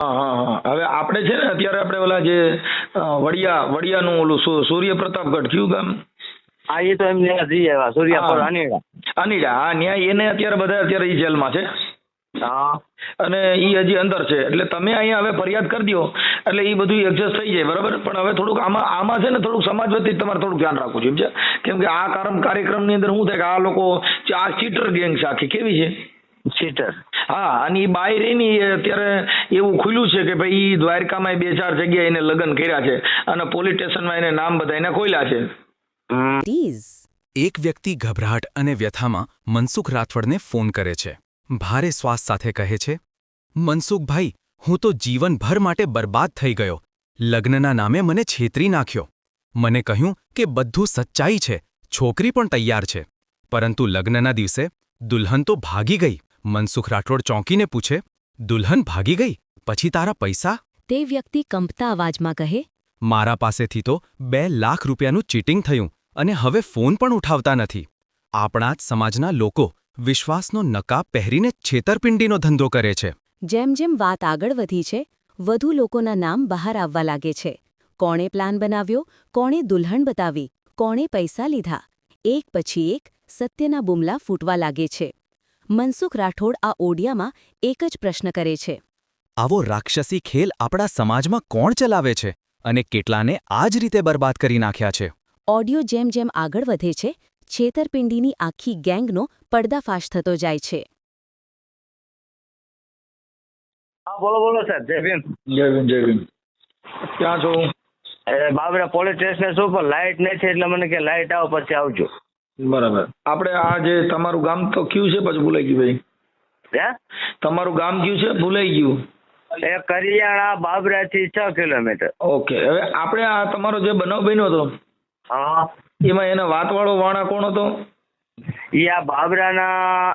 હા હા હા. હવે આપણે છે ને અત્યારે આપણે ઓલા જે વડિયા વડિયાનું ઓલું સૂર્યપ્રતાપગઢ કયું ગામ? હા એ તો એમને જઈ આવ્યા સૂર્યા પર અનિડા અનિડા હા ન્યાય એને અત્યારે બધા અત્યારે ઈ જેલમાં છે. હા. અને ઈ હજી અંદર છે. એટલે તમે અહીંયા હવે ફરિયાદ કરી દો એટલે ઈ બધું એડજસ્ટ થઈ જાય બરાબર? પણ હવે થોડુંક આમાં આમાં છે ને થોડુંક સમાજ વતી તમારે થોડુંક ધ્યાન રાખવું છે? કેમ કે આ કાર્યક્રમ કાર્યક્રમની અંદર શું થાય કે આ લોકો આ ચીટર ગેંગ છે આખી કેવી છે? સીટર હા અને એ બાય અત્યારે એવું ખુલ્યું છે કે ભાઈ એ દ્વારકામાં બે ચાર જગ્યાએ એને લગ્ન કર્યા છે અને પોલીસ સ્ટેશનમાં એને નામ બધા એને ખોલ્યા છે. એક વ્યક્તિ ગભરાટ અને વ્યથામાં મનસુખ રાઠવડને ફોન કરે છે. ભારે શ્વાસ સાથે કહે છે મનસુખભાઈ હું તો જીવનભર માટે બરબાદ થઈ ગયો. લગ્નના નામે મને છેતરી નાખ્યો. મને કહ્યું કે બધું સચ્ચાઈ છે. છોકરી પણ તૈયાર છે. પરંતુ લગ્નના દિવસે દુલ્હન તો ભાગી ગઈ. મનસુખ રાઠોડ ચોંકીને પૂછે દુલ્હન ભાગી ગઈ? પછી તારા પૈસા? તે વ્યક્તિ કંપતા અવાજમાં કહે મારા પાસેથી તો બે લાખ રૂપિયાનું ચીટિંગ થયું અને હવે ફોન પણ ઉઠાવતા નથી. આપણા જ સમાજના લોકો વિશ્વાસનો નકાબ પહેરીને છેતરપિંડીનો ધંધો કરે છે. જેમ જેમ વાત આગળ વધી છે વધુ લોકોના નામ બહાર આવવા લાગે છે. કોણે પ્લાન બનાવ્યો? કોણે દુલ્હન બતાવી? કોણે પૈસા લીધા? એક પછી એક સત્યના બુમલા ફૂટવા લાગે છે. મનસુખ રાઠોડ આ ઓડિયામાં એક જ પ્રશ્ન કરે છે. આવો રાક્ષસી ખેલ આપણા સમાજમાં કોણ ચલાવે છે અને કેટલાને આ જ રીતે બરબાદ કરી નાખ્યા છે? ઓડિયો જેમ જેમ આગળ વધે છે છેતરપિંડીની આખી ગેંગનો પડદાફાશ થતો જાય છે. બોલો બોલો સાહેબ જય ભીમ. જય ભીમ જય ભીમ. ક્યાં છો બાબરા પોલીસ સ્ટેશન લાઇટ નથી એટલે મને કે લાઇટ આવો પછી આવજો. બરાબર. આપણે આ જે તમારું ગામ તો કયું છે પછી ભૂલાઈ ગયું ભાઈ? હે? તમારું ગામ કયું છે? ભૂલાઈ ગયું. એ કરિયાણા બાબરાથી છ કિલોમીટર. ઓકે હવે આપણે આ તમારો જે બનાવ બન્યો હતો હા. એમાં એના વાતવાળો વાણા કોણ હતો? ઈ આ બાબરાના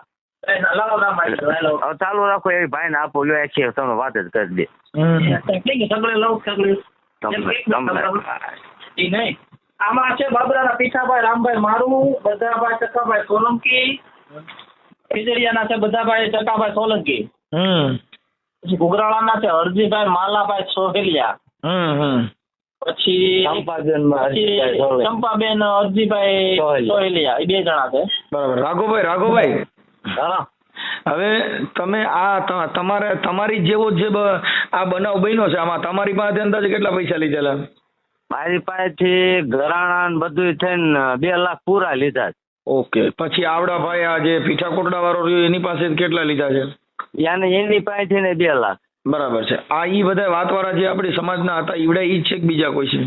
ચાલુ રાખો એ ભાઈ ને આપો લ્યો આખી તમે વાત જ કરી દે. ઈ નહીં. આમાં છે બાબરાના પીઠાભાઈ રામભાઈ મારું બધાભાઈ ચકાભાઈ સોલંકી ખીજડીયાના છે બધાભાઈ ચકાભાઈ સોલંકી. હમ. પછી ઘુગરાળાના છે હરજીભાઈ માલાભાઈ સોહેલિયા. હમ હમ. પછી ચંપાબેન અરજીભાઈ સોહેલિયા. સોહેલિયા એ બે જણા છે. બરાબર. રાઘોભાઈ રાઘોભાઈ હા. હવે તમે આ તમારે તમારી જેવો જે આ બનાવ બન્યો છે આમાં તમારી પાસે અંદાજે કેટલા પૈસા લીધેલા? મારી પાસેથી ઘરાણા ને બધું થઈને બે લાખ પૂરા લીધા છે. ઓકે પછી આવડા ભાઈ આ જે પીઠા કોટડા વાળો રહ્યો એની પાસે કેટલા લીધા છે? યાને એની પાસેથી ને બે લાખ. બરાબર છે. આ ઈ બધા વાતવાળા જે આપણી સમાજના હતા ઈવડા ઈ છે કે બીજા કોઈ છે?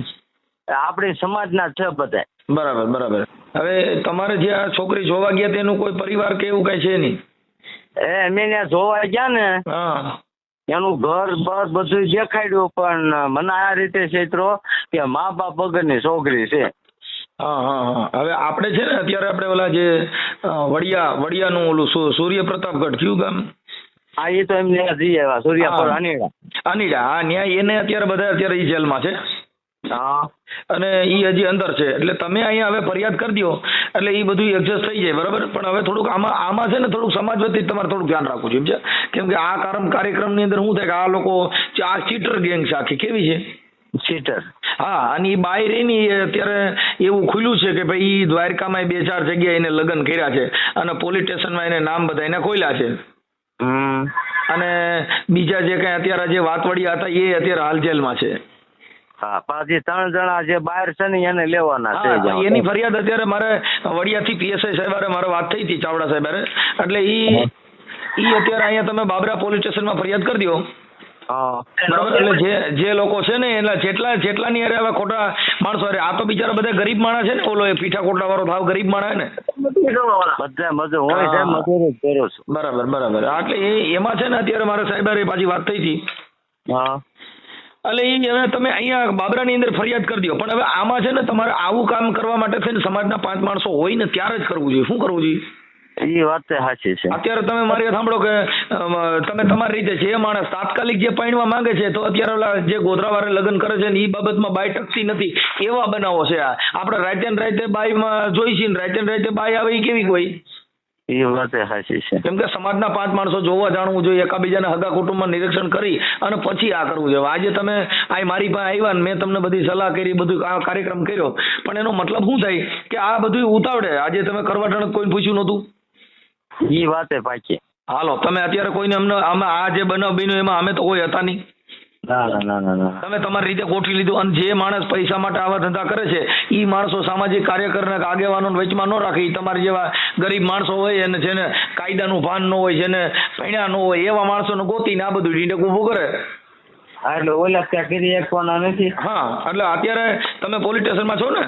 આપણી સમાજના છે બધા બરાબર બરાબર. હવે તમારે જે આ છોકરી જોવા ગયા તેનું કોઈ પરિવાર કે એવું કઈ છે નહીં? એ અમે ત્યાં જોવા ગયા ને હા. એનું ઘર બસ બધું દેખાડ્યું પણ મને આ રીતે છેતરો કે મા બાપ વગરની છોકરી છે. હા હા હા. હવે આપણે છે ને અત્યારે આપણે ઓલા જે વડિયા વડિયાનું ઓલું સૂર્યપ્રતાપગઢ કયું ગામ? હા એ તો એમને જઈ આવ્યા સૂર્યા પર અનિડા અનિડા હા ન્યાય એને અત્યારે બધા અત્યારે એ જેલમાં છે. હા. અને એ હજી અંદર છે. એટલે તમે અહીંયા હવે ફરિયાદ કરી દો એટલે એ બધું એડજસ્ટ થઈ જાય બરાબર? પણ હવે થોડુંક આમાં આમાં છે ને થોડુંક સમાજ વતી તમારે થોડુંક ધ્યાન રાખવું છે સમજ્યા? કેમ કે આ કાર્યક્રમ કાર્યક્રમની અંદર શું થાય કે આ લોકો આ ચીટર ગેંગ છે આખી. કેવી છે? સીટર હા અને ઈ બાય અત્યારે એવું ખુલ્યું છે કે ભાઈ ઈ દ્વારકામાં બે ચાર જગ્યાએ એને લગ્ન કર્યા છે અને પોલીસ સ્ટેશનમાં એને નામ બધા એને ખોલ્યા છે. અને બીજા જે કઈ અત્યારે જે વાતવડિયા હતા એ અત્યારે હાલ જેલમાં છે. હા પાછી ત્રણ જણા જે બહાર છે ને એને લેવાના છે એની ફરિયાદ અત્યારે મારે વડિયાથી પીએસઆઈ સાહેબ મારે વાત થઈ હતી ચાવડા સાહેબ એટલે ઈ ઈ અત્યારે અહીંયા તમે બાબરા પોલીસ સ્ટેશનમાં ફરિયાદ કરી દો બરાબર. એટલે જે જે લોકો છે ને એટલે જેટલા જેટલાની અરે હવે ખોટા માણસો અરે આ તો બિચારા બધા ગરીબ માણસ છે ને ઓલો એ પીઠા કોટડા વાળો ભાવ ગરીબ માણસ ને. બધા મજૂર હોય છે. મજૂર જ કરું છું. બરાબર બરાબર. એટલે એ એમાં છે ને અત્યારે મારે સાહેબ હારે પાછી વાત થઈ હતી. હા. એટલે એ હવે તમે અહીંયા બાબરાની અંદર ફરિયાદ કરી દો. પણ હવે આમાં છે ને તમારે આવું કામ કરવા માટે છે ને સમાજના પાંચ માણસો હોય ને ત્યારે જ કરવું જોઈએ. શું કરવું જોઈએ? એ વાત સાચી છે. અત્યારે તમે મારી સાંભળો કે તમે તમારી રીતે જે માણસ તાત્કાલિક જે પૈણવા માંગે છે તો અત્યારે ઓલા જે ગોધરાવાળા લગ્ન કરે છે ને એ બાબતમાં બાય ટકતી નથી. એવા બનાવો છે આ. આપણે રાતે ને રાતે બાઈમાં જોઈ છે ને રાતે ને રાતે બાઈ આવે એ કેવી કોઈ એ વાત સાચી છે. કેમ કે સમાજના પાંચ માણસો જોવા જાણવું જોઈએ એકાબીજાના હગા કુટુંબમાં નિરીક્ષણ કરી અને પછી આ કરવું જોઈએ. આજે તમે આ મારી પાસે આવ્યા ને મેં તમને બધી સલાહ કરી બધું આ કાર્યક્રમ કર્યો. પણ એનો મતલબ શું થાય? કે આ બધું ઉતાવળે. આજે તમે કરવા કોઈને પૂછ્યું નહોતું? એ વાત પાકી. હાલો તમે અત્યારે કોઈને અમને અમે આ જે બનાવ બન્યો એમાં અમે તો કોઈ હતા નહીં. ના ના ના ના ના. તમે તમારી રીતે ગોઠવી લીધું અને જે માણસ પૈસા માટે આવા ધંધા કરે છે એ માણસો સામાજિક કાર્યકરને આગેવાનો વચમાં ન રાખે. એ તમારી જેવા ગરીબ માણસો હોય અને જેને કાયદાનું ભાન ન હોય જેને ભણ્યા ન હોય એવા માણસોને ગોતીને આ બધું ઢીંડક ઊભું કરે. હા એટલે ઓલા ત્યાં કરી શકવાના નથી. હા એટલે અત્યારે તમે પોલીસ સ્ટેશનમાં છો ને?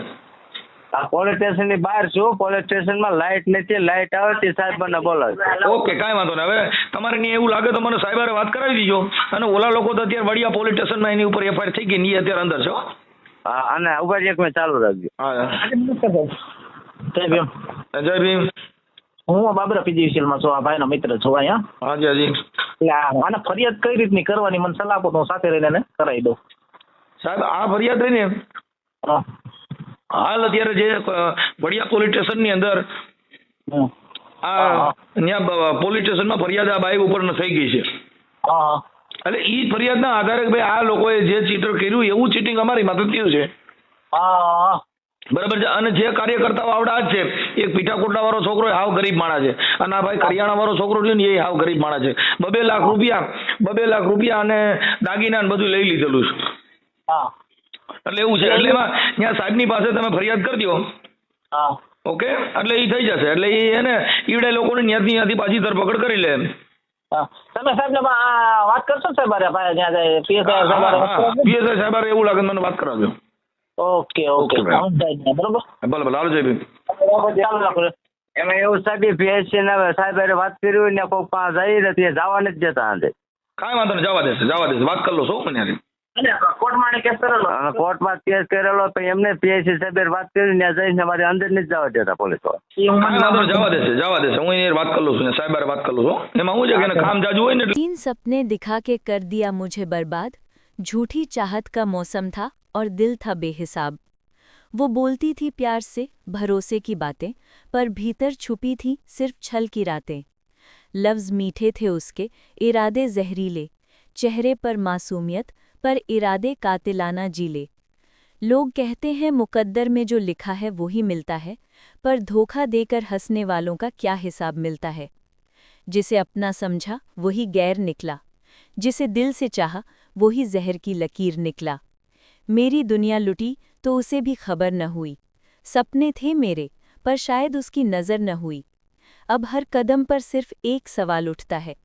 આ પોલીસ સ્ટેશનની બહાર છું. પોલીસ સ્ટેશનમાં લાઇટ નથી લાઇટ આવે તે સાહેબ મને બોલાવે ઓકે કાંઈ વાંધો નહીં. હવે તમારે નહીં એવું લાગે તો મને સાહેબ વાત કરાવી દીજો. અને ઓલા લોકો તો અત્યારે વડિયા પોલીસ સ્ટેશનમાં એની ઉપર એફઆઈઆર થઈ ગઈ ની અત્યારે અંદર છો હા. અને ઉપર એક મિનિટ ચાલુ રાખજો. જય ભીમ. જય ભીમ. હું બાબરા પીજીવીસીએલમાં છું આ ભાઈનો મિત્ર છું અહીંયા. હાજી હાજી એટલે આને ફરિયાદ કઈ રીતની કરવાની મને સલાહ આપો તો હું સાથે રહીને કરાવી દઉં. સાહેબ આ ફરિયાદ રહીને? હા. હાલ અત્યારે જે વડિયા પોલીસ સ્ટેશનની અંદર હમ. આ ત્યાં પોલીસ સ્ટેશનમાં ફરિયાદ આ બાઈક ઉપર થઈ ગઈ છે. એટલે ઈ ફરિયાદના આધારે ભાઈ આ લોકોએ જે ચીટર કર્યું એવું ચીટિંગ અમારી માથે થયું છે. બરાબર છે. અને જે કાર્યકર્તાઓ આવડા જ છે. એક પીઠાકોટલા વાળો છોકરો એ હાવ ગરીબ માણા છે. અને આ ભાઈ કરિયાણા વાળો છોકરો છે ને એ હાવ ગરીબ માણા છે. બબે લાખ રૂપિયા બબે લાખ રૂપિયા અને દાગીના ને બધું લઈ લીધેલું છે. હા. એટલે એવું છે. એટલે એમાં ત્યાં સાહેબની પાસે તમે ફરિયાદ કરી દો. હા. ઓકે? એટલે એ થઈ જશે. એટલે એ એને ઈવડે લોકોને ત્યાંથી ત્યાંથી પાછી ધરપકડ કરી લે તમે સાહેબ ને વાત કરશો સાહેબ પીએસઆઈ એવું લાગે મને વાત કરાવજો. Okay okay. બરોબર? ભલે એમાં એવું સાહેબ પીએસસી ને સાહેબ વાત કરી ને કોઈ પાસે જઈ ને ત્યાં જવા નથી આજે કાંઈ વાંધો નહીં જવા દેશે જવા દેશે. વાત કરી લો છો મને કોર્ટમાં એને કેસ કરેલો અને કોર્ટમાં કેસ કરેલો પછી એમને પીએસસી સાહેબ હારે વાત કરી ત્યાં જઈને મારે અંદર નથી જવા દેતા પોલીસ વાળા એ હું કાંઈ વાંધો નહીં જવા દેશે જવા દેશે હું એની વાત કરી લઉં છું સાહેબ હારે વાત કરી લઉં છું એમાં શું છે કે એને કામ જાજુ હોય ને એટલે तीन सपने दिखा के कर दिया मुझे बर्बाद झूठी चाहत का मौसम था और दिल था बेहिसाब वो बोलती थी प्यार से भरोसे की बातें पर भीतर छुपी थी सिर्फ छल की रातें लफ्ज मीठे थे उसके इरादे जहरीले चेहरे पर मासूमियत पर इरादे कातिलाना जीले लोग कहते हैं, मुकद्दर में जो लिखा है वही मिलता है, पर धोखा देकर हंसने वालों का क्या हिसाब मिलता है? जिसे अपना समझा, वही गैर निकला। जिसे दिल से चाहा, वही जहर की लकीर निकला। मेरी दुनिया लुटी तो उसे भी खबर न हुई। सपने थे मेरे, पर शायद उसकी नज़र न हुई। अब हर कदम पर सिर्फ़ एक सवाल उठता है,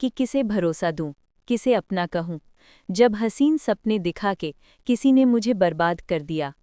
कि किसे भरोसा दूँ, किसे अपना कहूँ? जब हसीन सपने दिखा के किसी ने मुझे बर्बाद कर दिया